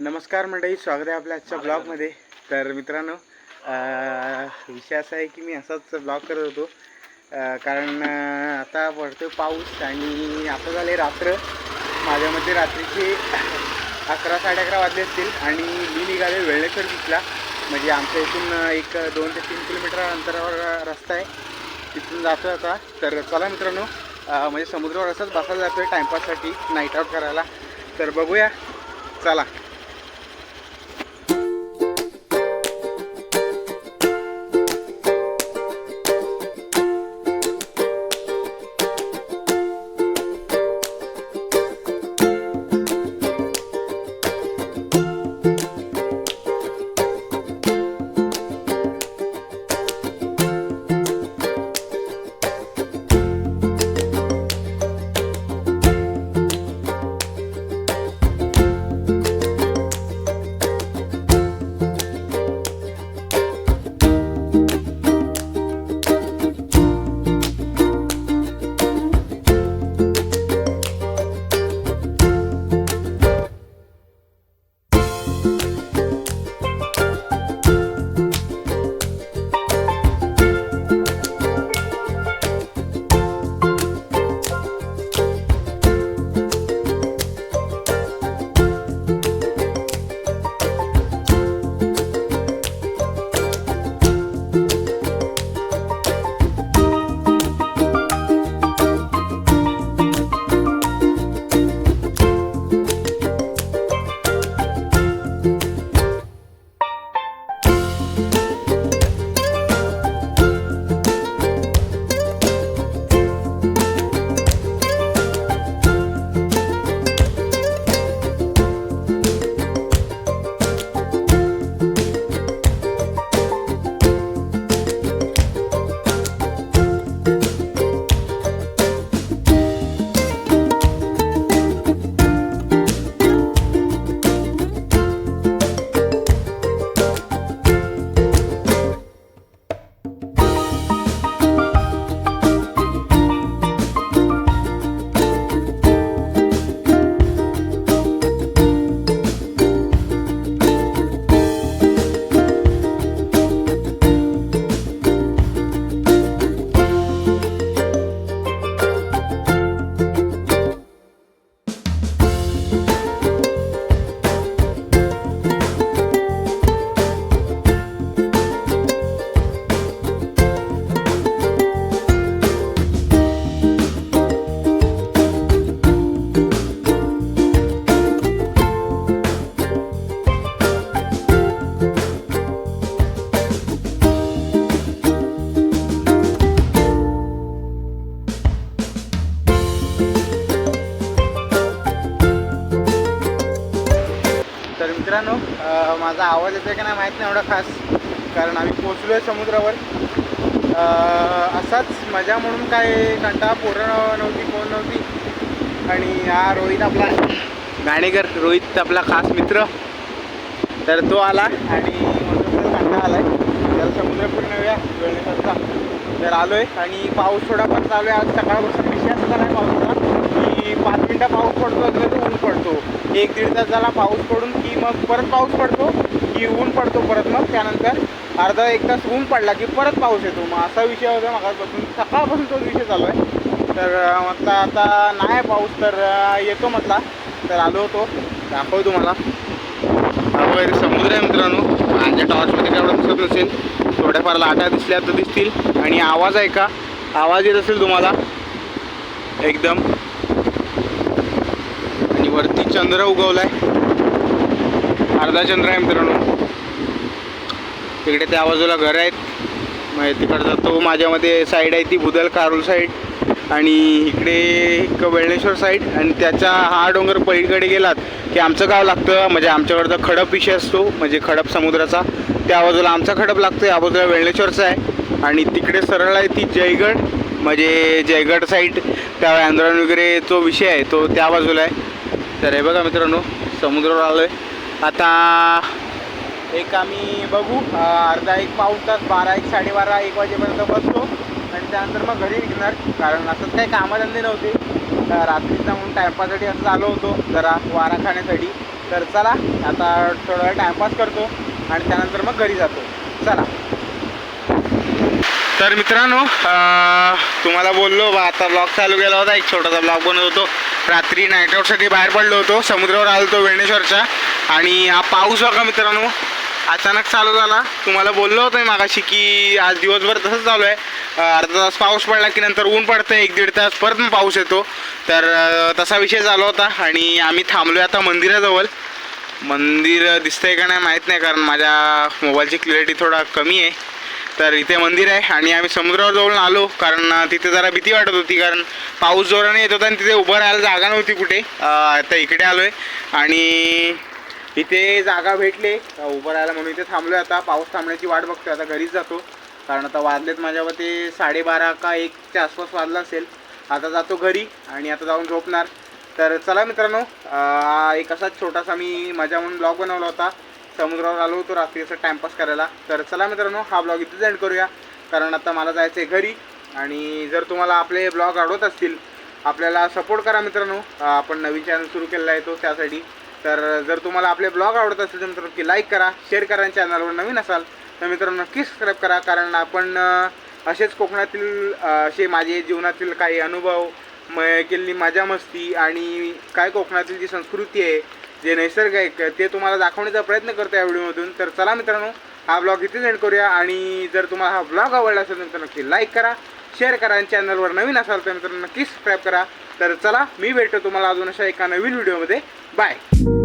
नमस्कार मंडळी स्वागत आहे आपल्या आजच्या ब्लॉगमध्ये. तर मित्रांनो विषय असा आहे की मी असाच ब्लॉग करत होतो. कारण आता पडतो पाऊस आणि आता झाले रात्र. माझ्या मते रात्रीचे अकरा साडे अकरा वाजले असतील आणि मी निघाले वेळेश्वर बीचला म्हणजे आमच्या इथून एक दोन ते तीन किलोमीटर अंतरावर रस्ता आहे. तिथून जातो आता. तर चला मित्रांनो म्हणजे समुद्रावर असंच बसायला जातो आहे टाईमपाससाठी नाईट आऊट करायला. तर बघूया. चला. मित्रांनो माझा आवाज येतो आहे का नाही माहीत नाही एवढा खास कारण आम्ही पोचलो आहे समुद्रावर असाच मजा म्हणून काय कंटाळा पोरं नव्हती कोण नव्हती. आणि हा रोहित आपला गाणेकर रोहित आपला खास मित्र. तर तो आला आणि कंटा आला आहे त्याला समुद्र पूर्ण नेऊया वेळेचा तर आलो आहे आणि पाऊस थोडाफार चालू आहे. आज सकाळपासून विषय असा झाला आहे पाच मिनटं पाऊस पडतो लगेच ऊन पडतो. एक दीड तास झाला पाऊस पडून की मग परत पाऊस पडतो की ऊन पडतो परत मग त्यानंतर अर्धा एक तास ऊन पडला की परत पाऊस येतो. मग असा विषय होता मगापासून सकाळपासून तोच विषय चालू आहे. तर म्हटलं आता नाही पाऊस तर येतो म्हटला. तर आलो होतो. दाखव तुम्हाला. वगैरे समुद्र आहे मित्रांनो. माझ्या टॉर्चमध्ये काय दिसत नसेल थोड्याफार लाटा दिसल्या तर दिसतील. आणि आवाज आहे का? आवाज येत असेल तुम्हाला? एकदम. चंद्र उगवलाय. अर्धा चंद्र आहे मित्रांनो. तिकडे त्या बाजूला घर आहेत. मग तिकडचा तो माझ्यामध्ये साईड आहे ती बुदल कारुल साईड आणि इकडे एक वेळणेश्वर साईड आणि त्याचा हा डोंगर पलीकडे गेलात की आमचं गाव लागतं. म्हणजे आमच्याकडचा खडप विषय असतो म्हणजे खडप समुद्राचा. त्या बाजूला आमचा खडप लागतो या बाजूला वेळणेश्वरचा आहे. आणि तिकडे सरळ आहे ती जयगड. म्हणजे जयगड साईड त्या आंध्रण वगैरे जो विषय आहे तो त्या बाजूला आहे. तर हे बघा मित्रांनो समुद्रावर आलो आहे आता एक आम्ही बघू अर्धा एक पाऊस तास बारा एक साडेबारा एक वाजेपर्यंत बसतो आणि त्यानंतर मग घरी निघणार. कारण असंच काही कामाधंदे नव्हते. रात्रीचा म्हणून टाईमपाससाठी असं आलो होतो. जरा वारा खाण्यासाठी. तर चला आता थोडा वेळ टाईमपास करतो आणि त्यानंतर मग घरी जातो. चला. तर मित्रांनो तुम्हाला बोललो बा आता ब्लॉग चालू केला होता. एक छोटासा ब्लॉग बनवत होतो. रात्री नाईट आऊटसाठी बाहेर पडलो होतो. समुद्रावर आलो होतो वेणेश्वरच्या. आणि हा पाऊस बघा मित्रांनो अचानक चालू झाला. तुम्हाला बोललो होतो मी मागाशी की आज दिवसभर तसंच चालू आहे. अर्धा तास पाऊस पडला की नंतर ऊन पडतं एक दीड तास परत मग पाऊस येतो. तर तसा विषय झाला होता. आणि आम्ही थांबलो आता मंदिराजवळ. मंदिर दिसतंय का नाही माहीत नाही कारण माझ्या मोबाईलची क्लिअरिटी थोडा कमी आहे. तर इथे मंदिर आहे आणि आम्ही समुद्रावर जवळून आलो कारण तिथे जरा भीती वाटत होती कारण पाऊस जोराने येत होता आणि तिथे उभं राहायला जागा नव्हती कुठे. आता इकडे आलो आहे आणि इथे जागा भेटले. उभं राहायला म्हणून इथे थांबलो आता. पाऊस थांबण्याची वाट बघतो आता घरीच जातो. कारण आता वाजलेत माझ्यावर ते साडेबारा का एकच्या आसपास वाजला असेल. आता जातो घरी आणि आता जाऊन झोपणार. तर चला मित्रांनो एक असाच छोटासा मी मजा म्हणून ब्लॉग बनवला होता. समुद्रावर आलो होतो रात्री असं टाईमपास करायला. तर चला मित्रांनो हा ब्लॉग इथेच एंड करूया. कारण आता मला जायचं आहे घरी. आणि जर तुम्हाला आपले ब्लॉग आवडत असतील आपल्याला सपोर्ट करा मित्रांनो. आपण नवीन चॅनल सुरू केलेला आहे तो त्यासाठी. तर जर तुम्हाला आपले ब्लॉग आवडत असतील तर मित्रांनो की लाईक करा शेअर करा आणि चॅनलवर नवीन असाल तर मित्रांनो नक्की सबस्क्राईब करा. कारण आपण असेच कोकणातील असे माझे जीवनातील काही अनुभव म केलेली मजा मस्ती आणि काय कोकणातील जी संस्कृती आहे जे नैसर्ग आहे ते तुम्हाला दाखवण्याचा प्रयत्न करतो या व्हिडिओमधून. तर चला मित्रांनो हा ब्लॉग इथेच एंड करूया. आणि जर तुम्हाला हा ब्लॉग आवडला असेल तर नक्की लाईक करा शेअर करा आणि चॅनलवर नवीन असाल तर मित्रांनो नक्की सबस्क्राईब करा. तर चला मी भेटतो तुम्हाला अजून अशा एका नवीन व्हिडिओमध्ये बाय